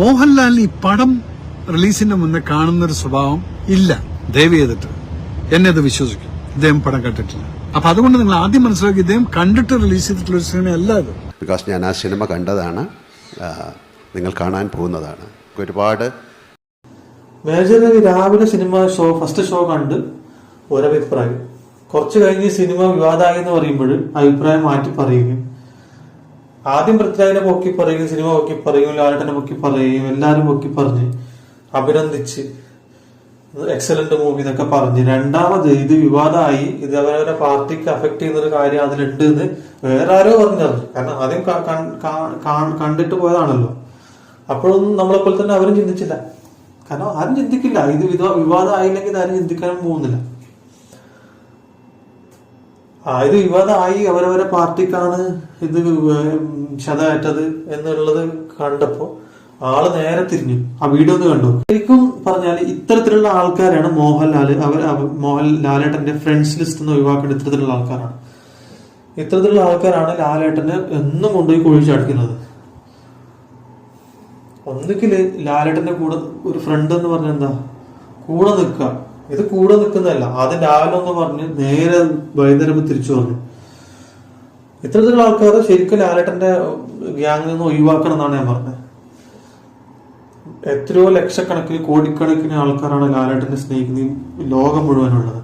മോഹൻലാലിന് ഈ പടം റിലീസിന്റെ മുന്നേ കാണുന്നൊരു സ്വഭാവം ഇല്ല. ദയവ് ചെയ്തിട്ട് എന്നെ അത് വിശ്വസിക്കും. ഇദ്ദേഹം പടം കണ്ടിട്ടില്ല. അപ്പൊ അതുകൊണ്ട് നിങ്ങൾ ആദ്യം മനസ്സിലാക്കി ഇദ്ദേഹം കണ്ടിട്ട് റിലീസ് ചെയ്തിട്ടുള്ള ഒരു സിനിമയല്ല ഇത് ബിക്കോസ് ഞാൻ ആ സിനിമ കണ്ടതാണ്. നിങ്ങൾ കാണാൻ പോകുന്നതാണ്. ഒരുപാട് മേജർ രവി രാവിലെ സിനിമ ഷോ ഫസ്റ്റ് ഷോ കണ്ട് ഒരഭിപ്രായം. കുറച്ച് കഴിഞ്ഞ് സിനിമ വിവാദമായി എന്ന് പറയുമ്പോൾ അഭിപ്രായം മാറ്റി പറയുകയും ആദ്യം പൃഥ്വിരാജിനെ പൊക്കി പറയും സിനിമ പൊക്കി പറയും ലാലട്ടനെ പൊക്കി പറയും എല്ലാവരും പൊക്കി പറഞ്ഞ് അഭിനന്ദിച്ച് എക്സലന്റ് മൂവി എന്നൊക്കെ പറഞ്ഞ്. രണ്ടാമത് ഇത് വിവാദമായി. ഇത് അവരവരെ പാർട്ടിക്ക് അഫക്ട് ചെയ്യുന്ന ഒരു കാര്യം അതിലുണ്ട് എന്ന് വേറെ ആരോ പറഞ്ഞു കാരണം ആദ്യം കണ്ടിട്ട് പോയതാണല്ലോ. അപ്പോഴൊന്നും നമ്മളെ പോലെ തന്നെ അവരും ചിന്തിച്ചില്ല. കാരണം ആരും ചിന്തിക്കില്ല. ഇത് വിവാദമായില്ലെങ്കിൽ ആരും ചിന്തിക്കാനും പോകുന്നില്ല. ഇത് വിവാദമായി അവരവരെ പാർട്ടിക്കാണ് ഇത് ശതമേറ്റത് എന്നുള്ളത് കണ്ടപ്പോ ആൾ നേരെ തിരിഞ്ഞു. ആ വീഡിയോ ഒന്ന് കണ്ടു. ശരിക്കും പറഞ്ഞാൽ ഇത്തരത്തിലുള്ള ആൾക്കാരാണ് മോഹൻലാൽ അവർ മോഹൻലാലേട്ടന്റെ മോഹൻ ലാലേട്ടന്റെ ഫ്രണ്ട്സ് ലിസ്റ്റ് നിന്ന് ഒഴിവാക്കേണ്ട ഇത്തരത്തിലുള്ള ആൾക്കാരാണ്. ഇത്തരത്തിലുള്ള ആൾക്കാരാണ് ലാലേട്ടനെ എന്നും കൊണ്ടുപോയി കുഴിച്ചടക്കുന്നത് ഒന്നുകിൽ ലാലേട്ടന്റെ കൂടെ ഒരു ഫ്രണ്ട് എന്ന് പറഞ്ഞ എന്താ? കൂടെ നിൽക്കുക. ഇത് കൂടെ നിൽക്കുന്നതല്ല. ആദ്യം രാവിലെ ഒന്ന് പറഞ്ഞ് നേരെ വൈകുന്നേരം തിരിച്ചു പറഞ്ഞു. ഇത്തരത്തിലുള്ള ആൾക്കാരെ ശരിക്കും ലാലേട്ടന്റെ ഗ്യാങ്ങിൽ നിന്ന് ഒഴിവാക്കണം എന്നാണ് ഞാൻ പറഞ്ഞത്. എത്രയോ ലക്ഷക്കണക്കിന് കോടിക്കണക്കിന് ആൾക്കാരാണ് ലാലേട്ടനെ സ്നേഹിക്കുന്നത് ലോകം മുഴുവനുള്ളത്.